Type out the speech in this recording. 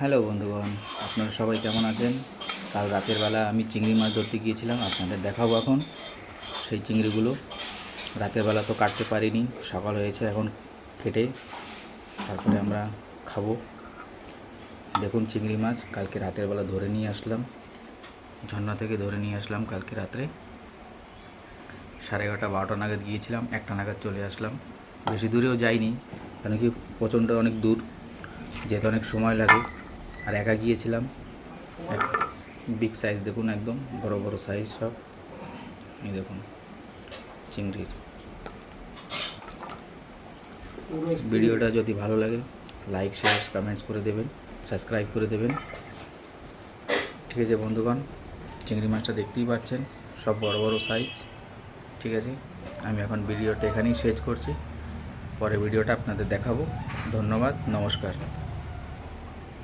Hello বন্ধুগণ, আপনারা সবাই কেমন আছেন? কাল রাতের বেলা আমি চিংড়ি মাছ ধরতে গিয়েছিলাম, আপনাদের দেখাবো এখন সেই চিংড়িগুলো। রাতের বেলা তো কাটতে পারিনি, সকাল হয়েছে এখন কেটে তারপরে আমরা খাব। দেখুন চিংড়ি মাছ, কালকে রাতের বেলা ধরে নিয়ে আসলাম। ঝর্ণা থেকে ধরে নিয়ে আসলাম কালকে রাত্রে। সাড়ে এগারোটা, বারোটা নাগাদ গিয়েছিলাম, একটা নাগাদ চলে আসলাম। বেশি দূরেও যাইনি কেন কি প্রচণ্ড অনেক দূর, যেতে অনেক সময় লাগে। আর একা গিয়েছিলাম। বিগ সাইজ দেখুন একদম, বড় বড় সাইজ সব। এই দেখুন, চিংড়ির। ভিডিওটা যদি ভালো লাগে লাইক শেয়ার কমেন্টস করে দেবেন সাবস্ক্রাইব করে দেবেন। ঠিক আছে বন্ধুগণ, চিংড়ি মাছটা দেখতেই পাচ্ছেন, সব বড় বড় সাইজ ঠিক আছে, আমি এখন ভিডিওটা এখানেই শেষ করছি। পরে ভিডিওটা আপনাদের দেখাবো। ধন্যবাদ, নমস্কার।